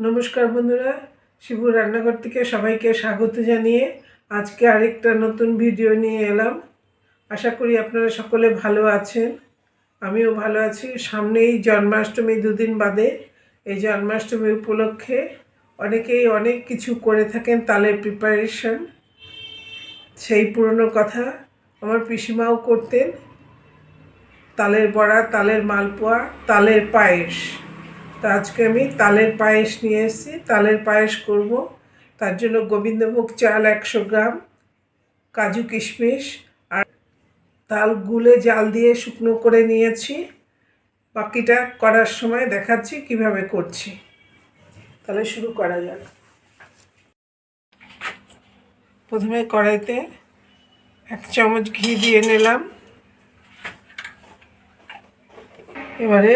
নমস্কার বন্ধুরা, শিবুর রান্নাঘর থেকে সবাইকে স্বাগত জানিয়ে আজকে আরেকটা নতুন ভিডিও নিয়ে এলাম। আশা করি আপনারা সকলে ভালো আছেন। আমিও ভালো আছি। সামনেই জন্মাষ্টমী দুদিন বাদে এই জন্মাষ্টমী উপলক্ষে অনেকেই অনেক কিছু করে থাকেন তালের প্রিপারেশন সেই পুরনো কথা আমার পিসিমাও করতেন। তালের বড়া, তালের মালপোয়া, তালের পায়েস। তো আজকে আমি তালের পায়েস নিয়ে এসেছি। তালের পায়েস করব। তার জন্য গোবিন্দভোগ চাল একশো গ্রাম, কাজু কিশমিশ আর তাল গুলে জাল দিয়ে শুকনো করে নিয়েছি। বাকিটা করার সময় দেখাচ্ছি কীভাবে করছি। তাহলে শুরু করা যাক। প্রথমে কড়াইতে এক চামচ ঘি দিয়ে নিলাম। এবারে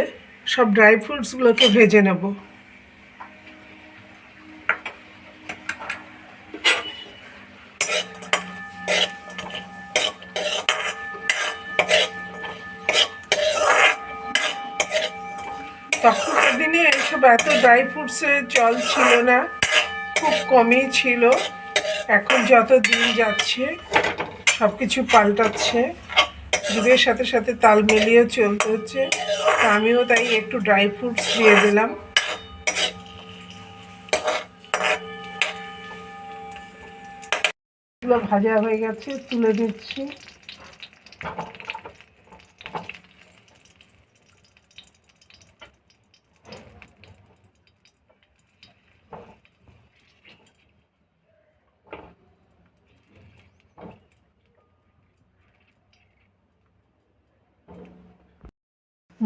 সব ড্রাই ফ্রুটসগুলোকে ভেজে নেব। তখনকার দিনে এইসব এত ড্রাই ফ্রুটসের চল ছিল না, খুব কমই ছিল। এখন যত দিন যাচ্ছে সব কিছু পাল্টাচ্ছে। যুগের সাথে সাথে তাল মিলিয়েও চলতে হচ্ছে। তা আমিও তাই একটু ড্রাই ফ্রুটস দিয়ে দিলাম। ভাজা হয়ে গেছে, তুলে দিচ্ছি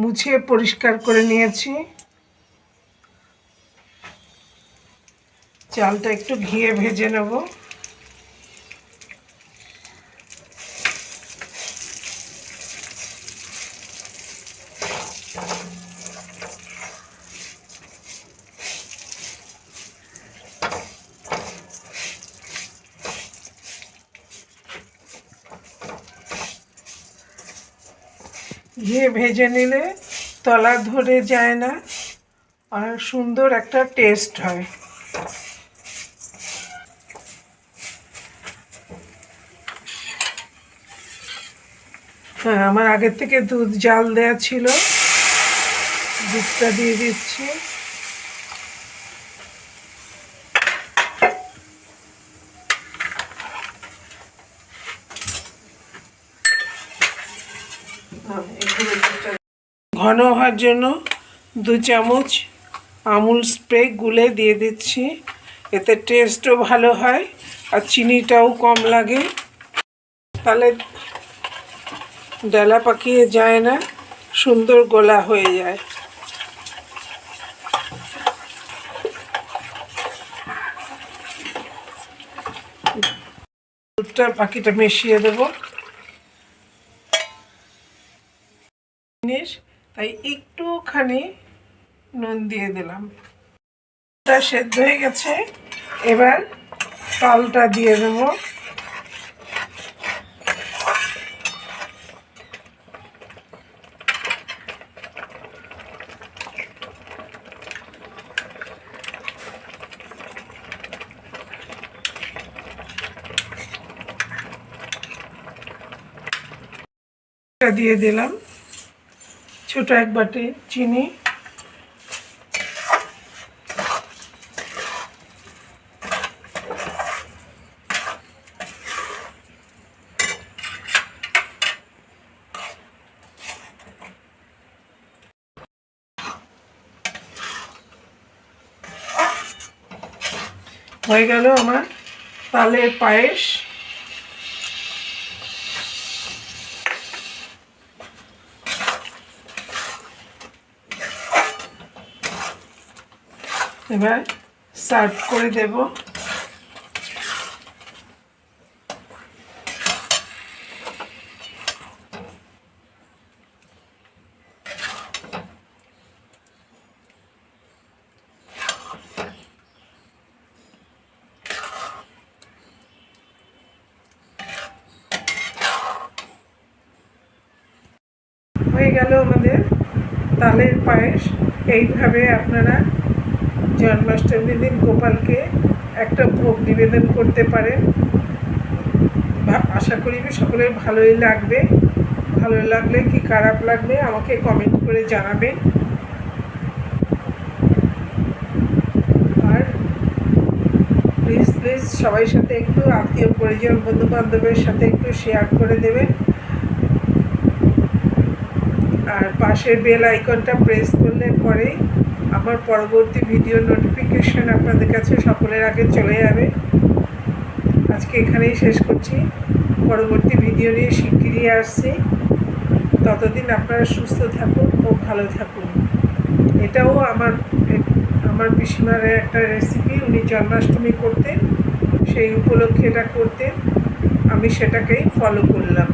মুছে পরিষ্কার করে নিয়েছি। চালটা একটু ঘিয়ে ভেজে নেব। ঘিয়ে ভেজে নিলে তলা ধরে যায় না আর সুন্দর একটা টেস্ট হয়। হ্যাঁ আমার আগের থেকে দুধ জাল দেওয়া ছিল। দুধটা দিয়ে দিচ্ছি। ঘন হওয়ার জন্য দু চামচ আমুল স্প্রে গুলে দিয়ে দিচ্ছি। এতে টেস্টও ভালো হয় আর চিনিটাও কম লাগে। তাহলে ডালা পাকিয়ে যায় না, সুন্দর গোলা হয়ে যায়। দুধটা বাকিটা মিশিয়ে দেবো। জিনিস, তাই একটুখানি নুন দিয়ে দিলাম। তা সেদ্ধ হয়ে গেছে। এবার তালটা দিয়ে দেবো। দিয়ে দিলাম। ছোট এক বাটি চিনি। হয়ে গেল আমার তালের পায়েস। এবার সার্ভ করে দেব। হয়ে গেল আমাদের তালের পায়েস। এইভাবে আপনারা জন্মাষ্টমীর দিন গোপালকে একটা ভোগ নিবেদন করতে পারেন আশা করি সকলের ভালোই লাগবে। ভালো লাগলে কি খারাপ লাগবে আমাকে কমেন্ট করে জানাবেন। আর প্লিজ প্লিজ সবাই সাথে একটু আত্মীয় পরিজন বন্ধু বান্ধবের সাথে একটু শেয়ার করে দেবেন। আর পাশের বেল আইকনটা প্রেস করলে পরেই আমার পরবর্তী ভিডিও নোটিফিকেশন আপনাদের কাছে সকলের আগে চলে যাবে। আজকে এখানেই শেষ করছি। পরবর্তী ভিডিও নিয়ে শিগগিরই আসছি। ততদিন আপনারা সুস্থ থাকুন ও ভালো থাকুন। এটাও আমার আমার পিসিমার একটা রেসিপি উনি জন্মাষ্টমী করতেন, সেই উপলক্ষে এটা করতেন। আমি সেটাকেই ফলো করলাম।